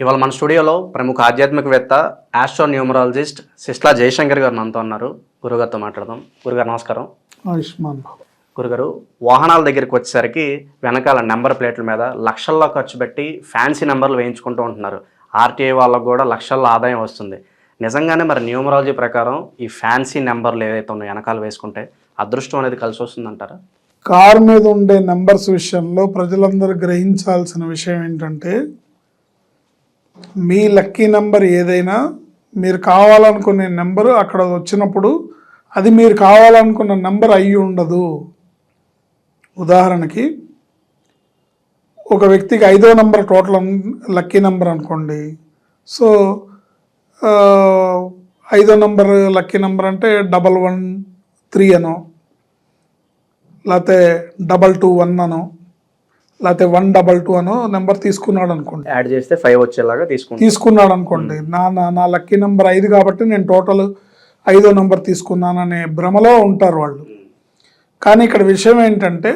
ఇవాళ మన స్టూడియోలో ప్రముఖ ఆధ్యాత్మికవేత్త ఆస్ట్రో న్యూమరాలజిస్ట్ సిస్లా జయశంకర్ గారు మనతో ఉన్నారు. గురుగారితో మాట్లాడదాం. గురుగారు నమస్కారం. ఆయుష్మాన్ గురుగారు వాహనాల దగ్గరికి వచ్చేసరికి వెనకాల నెంబర్ ప్లేట్ల మీద లక్షల్లో ఖర్చు పెట్టి ఫ్యాన్సీ నెంబర్లు వేయించుకుంటూ ఉంటున్నారు. ఆర్టీఐ వాళ్ళకు కూడా లక్షల్లో ఆదాయం వస్తుంది. నిజంగానే మరి న్యూమరాలజీ ప్రకారం ఈ ఫ్యాన్సీ నెంబర్లు ఏవైతే ఉన్నాయో వెనకాల వేసుకుంటే అదృష్టం అనేది కలిసి వస్తుందంటారా? కారు మీద ఉండే నెంబర్స్ విషయంలో ప్రజలందరూ గ్రహించాల్సిన విషయం ఏంటంటే మీ లక్కీ నెంబర్ ఏదైనా మీరు కావాలనుకునే నెంబరు అక్కడ వచ్చినప్పుడు అది మీరు కావాలనుకున్న నెంబర్ అయి ఉండదు. ఉదాహరణకి ఒక వ్యక్తికి ఐదో నెంబర్ టోటల్ లక్కీ నెంబర్ అనుకోండి. సో ఐదో నెంబర్ లక్కీ నెంబర్ అంటే డబల్ వన్ త్రీ అనో లేకపోతే డబల్ టూ వన్ అనో లేకపోతే వన్ డబల్ టూ అనో నెంబర్ తీసుకున్నాడు అనుకోండి యాడ్ చేస్తే ఫైవ్ వచ్చేలాగా తీసుకుంటాం. తీసుకున్నాడు అనుకోండి నా నా నా లక్కీ నెంబర్ ఐదు కాబట్టి నేను టోటల్ ఐదో నెంబర్ తీసుకున్నాననే భ్రమలో ఉంటారు వాళ్ళు. కానీ ఇక్కడ విషయం ఏంటంటే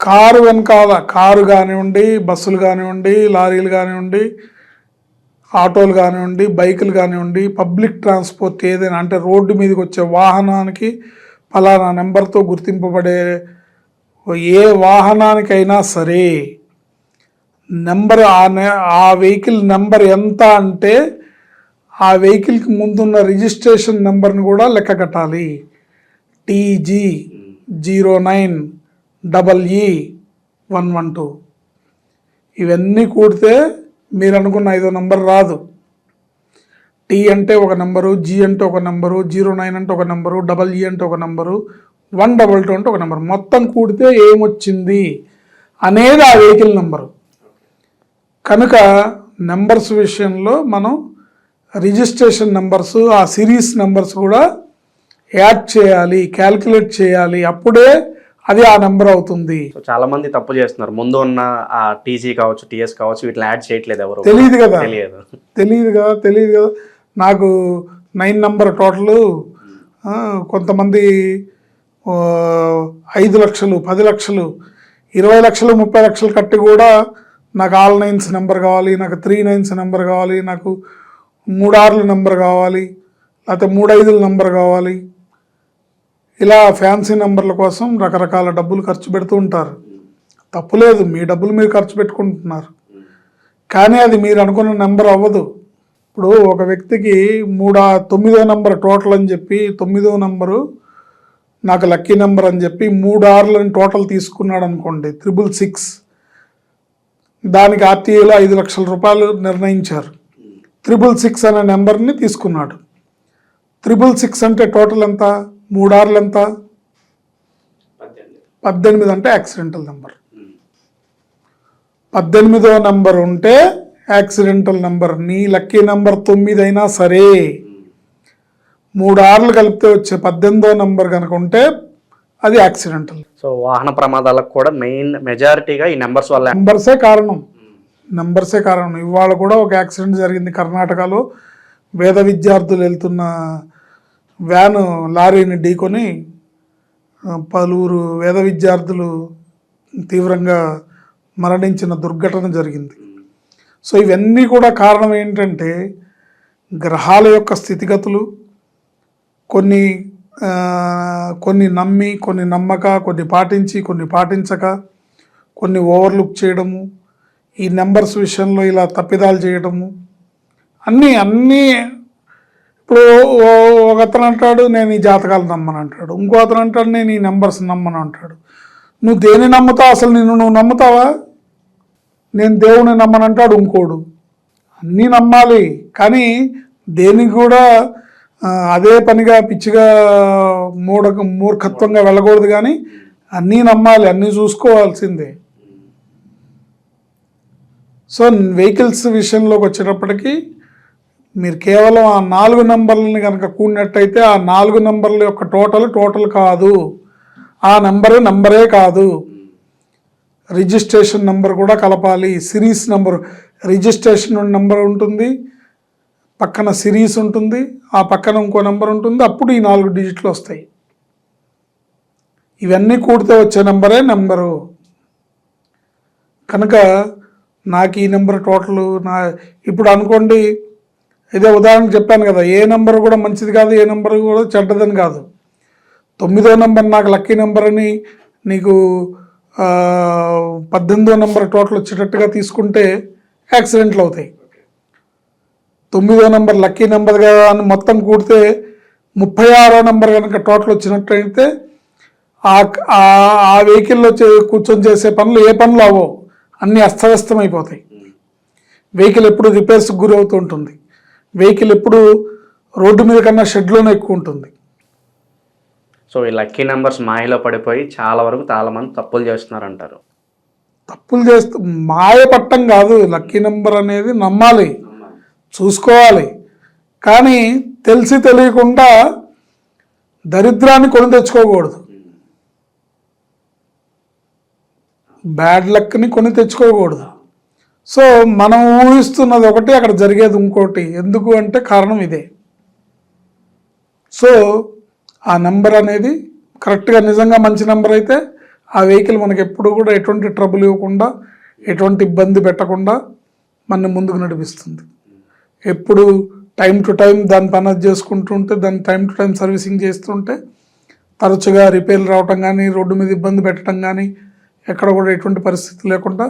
కారు వెనకాల కారు కానివ్వండి బస్సులు కానివ్వండి లారీలు కానివ్వండి ఆటోలు కానివ్వండి బైకులు కానివ్వండి పబ్లిక్ ట్రాన్స్పోర్ట్ ఏదైనా అంటే రోడ్డు మీదకి వచ్చే వాహనానికి ఫలానా నెంబర్తో గుర్తింపబడే ఏ వాహనానికైనా సరే నెంబర్ ఆ నె- ఆ వెహికల్ నెంబర్ ఎంత అంటే ఆ వెహికల్కి ముందున్న రిజిస్ట్రేషన్ నెంబర్ని కూడా లెక్క కట్టాలి. TG zero nine double E one one two. ఇవన్నీ కూడితే మీరు అనుకున్న ఐదో నంబర్ రాదు. టీ అంటే ఒక నెంబరు జీ అంటే ఒక నెంబరు జీరో నైన్ అంటే ఒక నెంబరు డబల్ ఈ అంటే ఒక నెంబరు వన్ డబల్ టూ అంటే ఒక నెంబర్. మొత్తం కూడితే ఏమొచ్చింది అనేది ఆ వెహికల్ నెంబరు. కనుక నెంబర్స్ విషయంలో మనం రిజిస్ట్రేషన్ నెంబర్స్ ఆ సిరీస్ నెంబర్స్ కూడా యాడ్ చేయాలి క్యాల్కులేట్ చేయాలి. అప్పుడే అది ఆ నెంబర్ అవుతుంది. చాలా మంది తప్పు చేస్తున్నారు. ముందు ఉన్న ఆ టీజీ కావచ్చు టీఎస్ కావచ్చు వీటిని యాడ్ చేయట్లేదు ఎవరు. తెలియదు కదా? తెలియదు. తెలియదు కదా? తెలియదు కదా? నాకు నైన్ నంబర్ టోటల్ కొంతమంది ఐదు లక్షలు పది లక్షలు ఇరవై లక్షలు ముప్పై లక్షలు కట్టి కూడా నాకు ఆల్ నైన్స్ నెంబర్ కావాలి నాకు త్రీ నైన్స్ నెంబర్ కావాలి నాకు మూడు నెంబర్ కావాలి లేకపోతే మూడు ఐదుల నెంబర్ కావాలి. ఇలా ఫ్యాన్సీ నెంబర్ల కోసం రకరకాల డబ్బులు ఖర్చు పెడుతూ ఉంటారు. తప్పులేదు మీ డబ్బులు మీరు ఖర్చు పెట్టుకుంటున్నారు. కానీ అది మీరు అనుకున్న నెంబర్ అవ్వదు. ఇప్పుడు ఒక వ్యక్తికి మూడా తొమ్మిదో నెంబర్ టోటల్ అని చెప్పి తొమ్మిదో నెంబరు నాకు లక్కీ నెంబర్ అని చెప్పి మూడు ఆర్లని టోటల్ తీసుకున్నాడు అనుకోండి త్రిబుల్ సిక్స్. దానికి ఆర్టీఏలో ఐదు లక్షల రూపాయలు నిర్ణయించారు. త్రిబుల్ సిక్స్ అనే నెంబర్ని తీసుకున్నాడు. త్రిబుల్ సిక్స్ అంటే టోటల్ ఎంత? మూడు ఆర్లు ఎంత? పద్దెనిమిది. అంటే యాక్సిడెంటల్ నెంబర్. పద్దెనిమిదో నెంబర్ ఉంటే యాక్సిడెంటల్ నెంబర్. నీ లక్కీ నెంబర్ తొమ్మిది అయినా సరే. మూడు ఆర్లు కలిపితే వచ్చే పద్దెనిమిదో నెంబర్ కనుక ఉంటే అది యాక్సిడెంటల్. సో వాహన ప్రమాదాలకు కూడా మెయిన్ మెజారిటీగా ఈ నెంబర్స్ వల్ల. నెంబర్సే కారణం. నెంబర్సే కారణం. ఇవాళ కూడా ఒక యాక్సిడెంట్ జరిగింది కర్ణాటకలో. వేద విద్యార్థులు వెళ్తున్న వ్యాను లారీని ఢీకొని పలువురు వేద విద్యార్థులు తీవ్రంగా మరణించిన దుర్ఘటన జరిగింది. సో ఇవన్నీ కూడా కారణం ఏంటంటే గ్రహాల యొక్క స్థితిగతులు కొన్ని కొన్ని నమ్మి కొన్ని నమ్మక కొన్ని పాటించి కొన్ని పాటించక కొన్ని ఓవర్లుక్ చేయడము ఈ నెంబర్స్ విషయంలో ఇలా తప్పిదాలు చేయడము అన్నీ అన్నీ ఇప్పుడు ఒక అతను అంటాడు నేను ఈ జాతకాలు నమ్మను అంటాడు. ఇంకో అతను అంటాడు నేను ఈ నెంబర్స్ నమ్మను అంటాడు. నువ్వు దేని నమ్ముతావు? అసలు నిన్ను నువ్వు నమ్ముతావా? నేను దేవుని నమ్మనంటాడు ఇంకోడు. అన్నీ నమ్మాలి కానీ దేనికి కూడా అదే పనిగా పిచ్చిగా మూఢ మూర్ఖత్వంగా వెళ్ళకూడదు కానీ అన్నీ నమ్మాలి అన్నీ చూసుకోవాల్సిందే. సో వెహికల్స్ విషయంలోకి వచ్చేటప్పటికి మీరు కేవలం ఆ నాలుగు నంబర్లని కనుక కూడినట్టయితే ఆ నాలుగు నంబర్ల యొక్క టోటల్ టోటల్ కాదు. ఆ నెంబర్ నెంబరే కాదు. రిజిస్ట్రేషన్ నెంబర్ కూడా కలపాలి. సిరీస్ నెంబర్ రిజిస్ట్రేషన్ నెంబర్ ఉంటుంది. పక్కన సిరీస్ ఉంటుంది ఆ పక్కన ఇంకో నెంబర్ ఉంటుంది అప్పుడు ఈ నాలుగు డిజిట్లు వస్తాయి. ఇవన్నీ కూడితే వచ్చే నెంబరే నెంబరు. కనుక నాకు ఈ నెంబర్ టోటల్ నా ఇప్పుడు అనుకోండి ఇదే ఉదాహరణకు చెప్పాను కదా ఏ నెంబర్ కూడా మంచిది కాదు ఏ నెంబర్ కూడా చెడ్డదని కాదు. తొమ్మిదో నెంబర్ నాకు లక్కీ నెంబర్ అని నీకు పద్దెనిమిదో నెంబర్ టోటల్ వచ్చేటట్టుగా తీసుకుంటే యాక్సిడెంట్లు అవుతాయి. తొమ్మిదో నెంబర్ లక్కీ నెంబర్ కదా అని మొత్తం కూడితే ముప్పై ఆరో నెంబర్ కనుక టోటల్ వచ్చినట్టయితే ఆ వెహికల్లో చే- కూర్చొని చేసే పనులు ఏ పనులు అవో అన్నీ అస్తవ్యస్తం అయిపోతాయి వెహికల్ ఎప్పుడు రిపేర్స్కి గురి అవుతూ ఉంటుంది. వెహికల్ ఎప్పుడు రోడ్డు మీద కన్నా షెడ్లోనే ఎక్కువ ఉంటుంది సో ఈ లక్కీ నెంబర్స్ మాయలో పడిపోయి చాలా వరకు చాలా మంది తప్పులు చేస్తున్నారు అంటారు తప్పులు చేస్తూ మాయ పట్టం కాదు. లక్కీ నెంబర్ అనేది నమ్మాలి. చూసుకోవాలి. కానీ తెలిసి తెలియకుండా దరిద్రాన్ని కొని తెచ్చుకోకూడదు. బ్యాడ్ లక్ని కొని తెచ్చుకోకూడదు. సో మనం ఊహిస్తున్నది ఒకటి అక్కడ జరిగేది ఇంకోటి. ఎందుకు అంటే కారణం ఇదే. సో ఆ నెంబర్ అనేది కరెక్ట్గా నిజంగా మంచి నెంబర్ అయితే ఆ వెహికల్ మనకి ఎప్పుడు కూడా ఎటువంటి ట్రబుల్ ఇవ్వకుండా ఎటువంటి ఇబ్బంది పెట్టకుండా మన ముందుకు నడిపిస్తుంది. ఎప్పుడు టైం టు టైం దాని పని చేసుకుంటుంటే దాన్ని టైం టు టైం సర్వీసింగ్ చేస్తుంటే తరచుగా రిపేర్లు రావటం కానీ రోడ్డు మీద ఇబ్బంది పెట్టడం కానీ ఎక్కడ కూడా ఎటువంటి పరిస్థితి లేకుండా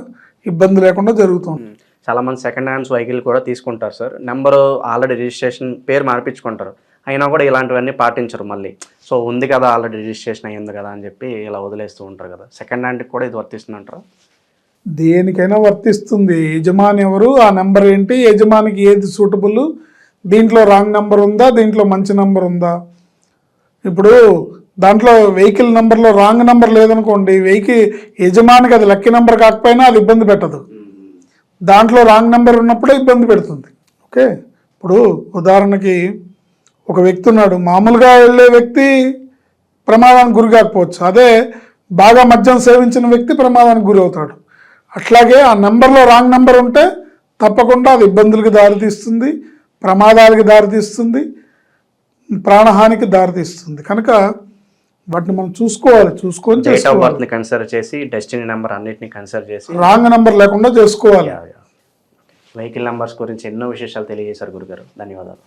ఇబ్బంది లేకుండా జరుగుతుంది. చాలా మంది సెకండ్ హ్యాండ్స్ వెహికల్ కూడా తీసుకుంటారు సార్. నెంబరు ఆల్రెడీ రిజిస్ట్రేషన్ పేరు మార్పించుకుంటారు. అయినా కూడా ఇలాంటివన్నీ పాటించరు మళ్ళీ. సో ఉంది కదా ఆల్రెడీ రిజిస్ట్రేషన్ అయ్యింది కదా అని చెప్పి ఇలా వదిలేస్తూ ఉంటారు కదా. సెకండ్ హ్యాండ్కి కూడా ఇది వర్తిస్తుందంటారా? దేనికైనా వర్తిస్తుంది. యజమాని ఎవరు? ఆ నెంబర్ ఏంటి? యజమానికి ఏది సూటబుల్? దీంట్లో రాంగ్ నెంబర్ ఉందా? దీంట్లో మంచి నెంబర్ ఉందా? ఇప్పుడు దాంట్లో వెహికల్ నెంబర్లో రాంగ్ నెంబర్ లేదనుకోండి వెహికల్ యజమానికి అది లక్కీ నెంబర్ కాకపోయినా అది ఇబ్బంది పెట్టదు. దాంట్లో రాంగ్ నెంబర్ ఉన్నప్పుడే ఇబ్బంది పెడుతుంది. ఓకే? ఇప్పుడు ఉదాహరణకి ఒక వ్యక్తి ఉన్నాడు. మామూలుగా వెళ్ళే వ్యక్తి ప్రమాదానికి గురి కాకపోవచ్చు. అదే బాగా మద్యం సేవించిన వ్యక్తి ప్రమాదానికి గురి అవుతాడు. అట్లాగే ఆ నెంబర్లో రాంగ్ నెంబర్ ఉంటే తప్పకుండా అది ఇబ్బందులకు దారితీస్తుంది ప్రమాదాలకు దారితీస్తుంది ప్రాణహానికి దారితీస్తుంది కనుక వాటిని మనం చూసుకోవాలి చూసుకొని డేట్ ఆఫ్ కన్సిడర్ చేసి డెస్టినీ నెంబర్ అన్నిటిని కన్సిడర్ చేసి. రాంగ్ నెంబర్ లేకుండా చేసుకోవాలి. వెహికల్ నెంబర్స్ గురించి ఎన్నో విశేషాలు తెలియజేశారు గురుగారు. ధన్యవాదాలు.